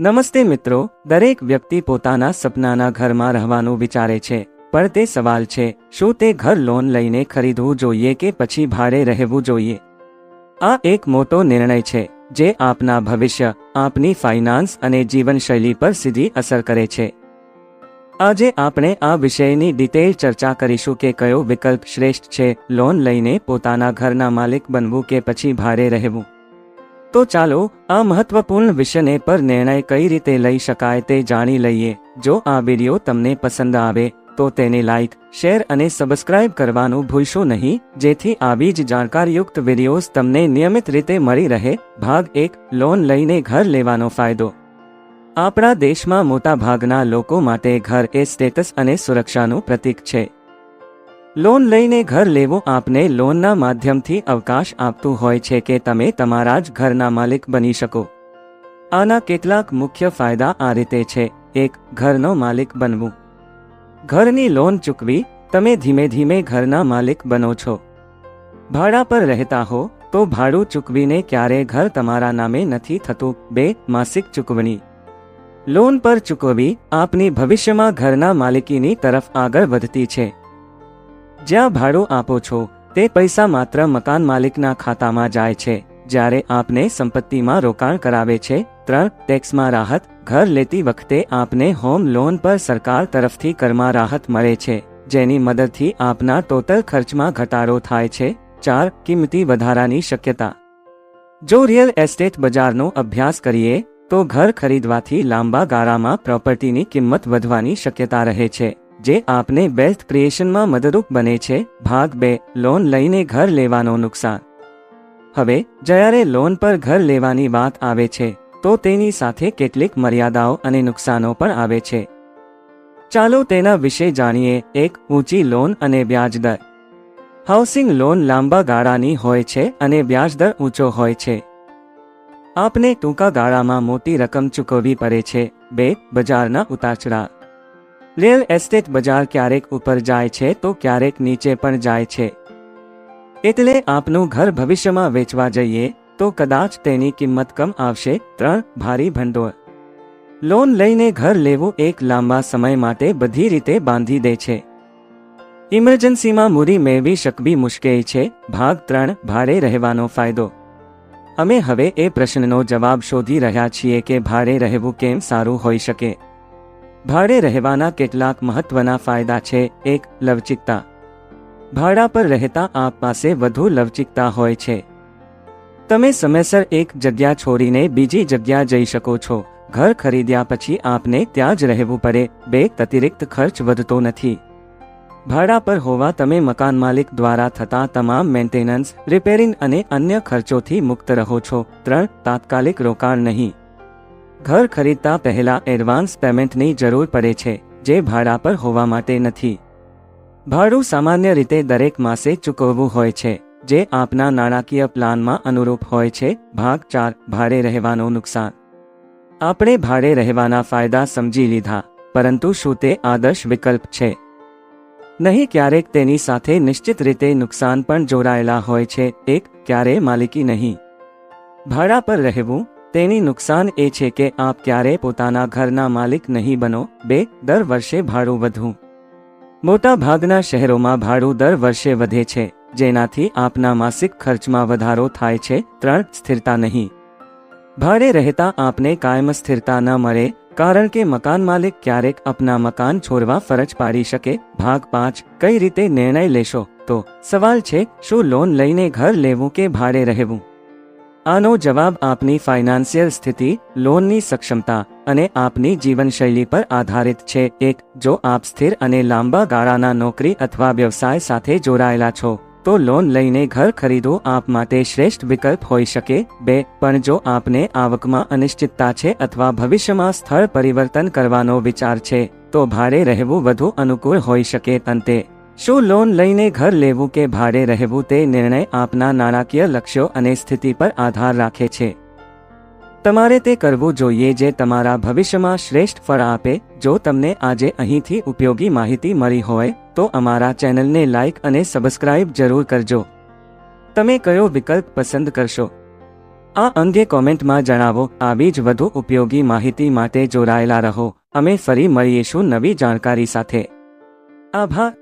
નમસ્તે મિત્રો, દરેક વ્યક્તિ પોતાના સપનાના ઘરમાં રહેવાનું વિચારે છે, પણ તે સવાલ છે, શું તે ઘર લોન લઈને ખરીદવું જોઈએ કે પછી ભાડે રહેવું જોઈએ? આ એક મોટો નિર્ણય છે, જે આપના ભવિષ્ય, આપની ફાઇનાન્સ અને જીવનશૈલી પર સીધી અસર કરે છે. આજે આપણે આ વિષયની ડિટેલ ચર્ચા કરીશું કે કયો વિકલ્પ શ્રેષ્ઠ છે, લોન લઈને પોતાના ઘરના માલિક બનવું કે પછી ભારે રહેવું. તો ચાલો આ મહત્વપૂર્ણ વિષયને પર નિર્ણય કઈ રીતે લઈ શકાય તે જાણી લઈએ. જો આ વીડિયો તમને પસંદ આવે, તો તેને લાઇક શેર અને સબસ્ક્રાઇબ કરવાનું ભૂલશો નહીં, જેથી આવી જ જાણકારયુક્ત વિડીયોઝ તમને નિયમિત રીતે મળી રહે. ભાગ એક લોન લઈને ઘર લેવાનો ફાયદો. આપણા દેશમાં મોટાભાગના લોકો માટે ઘર એ સ્ટેટસ અને સુરક્ષાનું પ્રતીક છે. લોન લઈને ઘર લેવું આપને લોનના માધ્યમથી અવકાશ આપતું હોય છે કે તમે તમારા જ ઘરના માલિક બની શકો. આના કેટલાક મુખ્ય ફાયદા આ રીતે છે. એક, ઘરનો માલિક બનવું. ઘરની લોન ચૂકવી તમે ધીમે ધીમે ઘરના માલિક બનો છો. ભાડા પર રહેતા હો તો ભાડું ચૂકવીને ક્યારે ઘર તમારા નામે નથી થતું. બે, માસિક ચૂકવણી. લોન પર ચૂકવવી આપની ભવિષ્યમાં ઘરના માલિકીની તરફ આગળ વધતી છે. જ્યાં ભાડું આપો છો, તે પૈસા માત્ર મકાન માલિકના ખાતામાં જાય છે. જ્યારે આપને સંપત્તિમાં રોકાણ કરાવે છે, ત્રણ, ટેક્સમાં રાહત, ઘર લેતી વખતે આપને હોમ લોન પર સરકાર તરફથી કરમાં રાહત મળે છે, જેની મદદથી આપના ટોટલ ખર્ચમાં ઘટાડો થાય છે. ચાર, કિંમતી વધારાની શક્યતા. જો રિયલ એસ્ટેટ બજારનો અભ્યાસ કરીએ, તો ઘર ખરીદવાથી લાંબા ગાળામાં પ્રોપર્ટીની કિંમત વધવાની શક્યતા રહે છે. જે આપને બેલ્થ ક્રિએશનમાં મદદરૂપ બને છે, ભાગ બે લોન લઈને ઘર લેવાનો નુકસાન. હવે, જ્યારે લોન પર ઘર લેવાની વાત આવે છે, તો તેની સાથે કેટલીક મર્યાદાઓ અને નુકસાનો પણ આવે છે. ચાલો તેના વિશે જાણીએ, એક ઊંચી લોન અને વ્યાજદર હાઉસિંગ લોન લાંબા ગાળાની હોય છે અને વ્યાજદર ઊંચો હોય છે. આપને ટૂંકા ગાળામાં મોટી રકમ ચૂકવવી પડે છે, બે, બજારના ઉતારચડા રિયલ એસ્ટેટ બજાર ક્યારેક ઉપર જાય છે તો ક્યારેક નીચે પણ જાય છે. એટલે આપનું ઘર ભવિષ્યમાં વેચવા જઈએ, તો કદાચ તેની કિંમત કમ આવશે. ત્રણ, ભારી ભંડોળ. લોન લઈને ઘર લેવું એક લાંબા સમય માટે બધી રીતે બાંધી દે છે. ઇમરજન્સીમાં મૂડી મેળવી શકવી મુશ્કેલ છે. ભાગ ત્રણ, ભારે રહેવાનો ફાયદો. અમે હવે એ પ્રશ્નનો જવાબ શોધી રહ્યા છીએ કે ભારે રહેવું કેમ સારું હોઈ શકે? ભાડે રહેવાના કેટલાક મહત્વના ફાયદા છે. એક, લવચિકતા. ભાડા પર રહેતા આપ પાસે વધુ લવચિકતા હોય છે. તમે સમયસર એક જગ્યા છોડીને બીજી જગ્યા જઈ શકો છો. ઘર ખરીદ્યા પછી આપને ત્યાં જ રહેવું પડે. બે, અતિરિક્ત ખર્ચ વધતો નથી. ભાડા પર હોવા તમે મકાન માલિક દ્વારા થતા તમામ મેન્ટેનન્સ, રિપેરિંગ અને અન્ય ખર્ચોથી મુક્ત રહો છો. ત્રણ, તાત્કાલિક રોકાણ નહીં. ઘર ખરીદતા પહેલા એડવાન્સ પેમેન્ટની જરૂર પડે છે, જે ભાડા પર હોવા માટે નથી. ભાડું સામાન્ય રીતે દરેક માસે ચૂકવવું હોય છે, જે આપના નાણાકીય પ્લાનમાં અનુરૂપ હોય છે, ભાગ ચાર, ભાડે રહેવાનું નુકસાન. આપણે ભાડે રહેવાના ફાયદા સમજી લીધા, પરંતુ શું તે આદર્શ વિકલ્પ છે? નહીં, ક્યારેક તેની સાથે નિશ્ચિત રીતે નુકસાન પણ જોડાયેલા હોય છે, એક ક્યારે માલિકી નહીં. ભાડા પર રહેવું તેની નુકસાન એ છે કે આપ ક્યારે પોતાના ઘરના માલિક નહીં બનો, બે, દર વર્ષે ભાડું વધવું. મોટા ભાગના શહેરોમાં ભાડું દર વર્ષે વધે છે, જેનાથી આપના માસિક ખર્ચમાં વધારો થાય છે, ત્રણ, સ્થિરતા નહીં. ભાડે રહેતા આપને કાયમ સ્થિરતા ન મળે, કારણ કે મકાન માલિક ક્યારેક આપના મકાન છોડવા ફરજ પાડી શકે, ભાગ પાંચ, કઈ રીતે નિર્ણય લેશો? તો, સવાલ છે, શું લોન લઈને ઘર લેવું કે ભાડે રહેવું? આનો જવાબ આપની ફાઇનાન્સિયલ સ્થિતિ, લોનની સક્ષમતા અને આપની જીવનશૈલી પર આધારિત છે. એક, જો આપ સ્થિર અને લાંબા ગાળાના નોકરી અથવા વ્યવસાય સાથે જોડાયેલા છો, તો લોન લઈને ઘર ખરીદો આપ માટે શ્રેષ્ઠ વિકલ્પ હોઈ શકે. બે, પણ જો આપને આવકમાં અનિશ્ચિતતા છે અથવા ભવિષ્યમાં સ્થળ પરિવર્તન કરવાનો વિચાર છે, તો ભાડે રહેવું વધુ અનુકૂળ હોઈ શકે. અંતે શું લોન લઈને ઘર લેવું કે ભાડે રહેવું તે નિર્ણય આપના નાણાકીય લક્ષ્યો અને સ્થિતિ પર આધાર રાખે છે. તમારે તે કરવું જોઈએ જે તમારા ભવિષ્યમાં શ્રેષ્ઠ ફળ આપે. જો તમને આજે અહીંથી ઉપયોગી માહિતી મળી હોય, તો અમારા ચેનલને લાઇક અને સબસ્ક્રાઇબ જરૂર કરજો. તમે કયો વિકલ્પ પસંદ કરશો? આ અંગે કોમેન્ટમાં જણાવો. આવી જ વધુ ઉપયોગી માહિતી માટે જોડાયેલા રહો. અમે ફરી મળીશું નવી જાણકારી સાથે. આભાર.